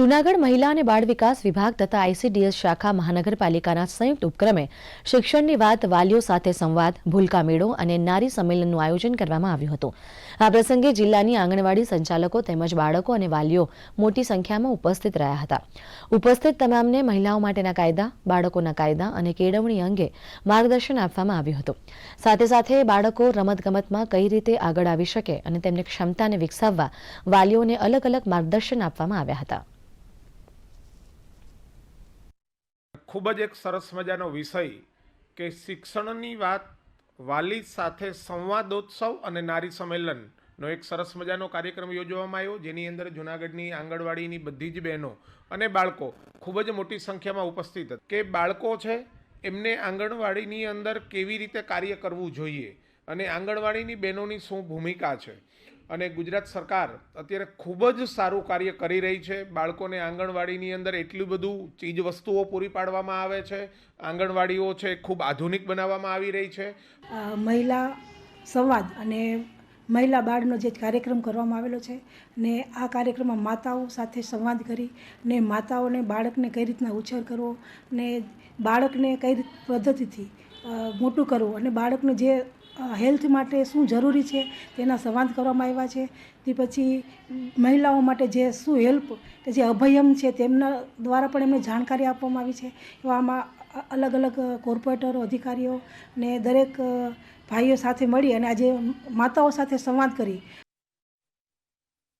જૂનાગઢ મહિલા અને બાળ વિકાસ વિભાગ તથા આઈસીડીએસ શાખા મહાનગરપાલિકાના સંયુક્ત ઉપક્રમે શિક્ષણની વાત, વાલીઓ સાથે સંવાદ, ભૂલકા મેળો અને નારી સંમેલનનું આયોજન કરવામાં આવ્યું હતું. આ પ્રસંગે જિલ્લાની આંગણવાડી સંચાલકો તેમજ બાળકો અને વાલીઓ મોટી સંખ્યામાં ઉપસ્થિત રહ્યા હતા. ઉપસ્થિત તમામને મહિલાઓ માટેના કાયદા, બાળકોના કાયદા અને કેળવણી અંગે માર્ગદર્શન આપવામાં આવ્યું હતું. સાથે સાથે બાળકો રમતગમતમાં કઈ રીતે આગળ આવી શકે અને તેમની ક્ષમતાને વિકસાવવા વાલીઓને અલગ અલગ માર્ગદર્શન આપવામાં આવ્યા હતા. ખૂબ જ એક સરસ મજાનો વિષય કે શિક્ષણની વાત વાલી સાથે સંવાદોત્સવ અને નારી સંમેલનનો એક સરસ મજાનો કાર્યક્રમ યોજવામાં આવ્યો. જેની અંદર જૂનાગઢની આંગણવાડીની બધી જ બહેનો અને બાળકો ખૂબ જ મોટી સંખ્યામાં ઉપસ્થિત હતા. કે બાળકો છે, એમને આંગણવાડીની અંદર કેવી રીતે કાર્ય કરવું જોઈએ અને આંગણવાડીની બહેનોની શું ભૂમિકા છે? અને ગુજરાત સરકાર અત્યારે ખૂબ જ સારું કાર્ય કરી રહી છે. બાળકોને આંગણવાડીની અંદર એટલું બધું ચીજ વસ્તુઓ પૂરી પાડવામાં આવે છે. આંગણવાડીઓ છે ખૂબ આધુનિક બનાવવામાં આવી રહી છે. મહિલા સંવાદ અને મહિલા બાળનો જે કાર્યક્રમ કરવામાં આવેલો છે ને આ કાર્યક્રમમાં માતાઓ સાથે સંવાદ કરી ને માતાઓને બાળકને કઈ રીતના ઉછેર કરવો ને બાળકને કઈ રીત પદ્ધતિથી મોટું કરવું અને બાળકને જે હેલ્થ માટે શું જરૂરી છે, તેના સંવાદ કરવામાં આવ્યા છે. તે પછી મહિલાઓ માટે જે શું હેલ્પ, કે જે અભયમ છે, તેમના દ્વારા પણ એમને જાણકારી આપવામાં આવી છે. એવામાં અલગ અલગ કોર્પોરેટરો, અધિકારીઓ ને દરેક ભાઈઓ સાથે મળી અને આજે માતાઓ સાથે સંવાદ કરી.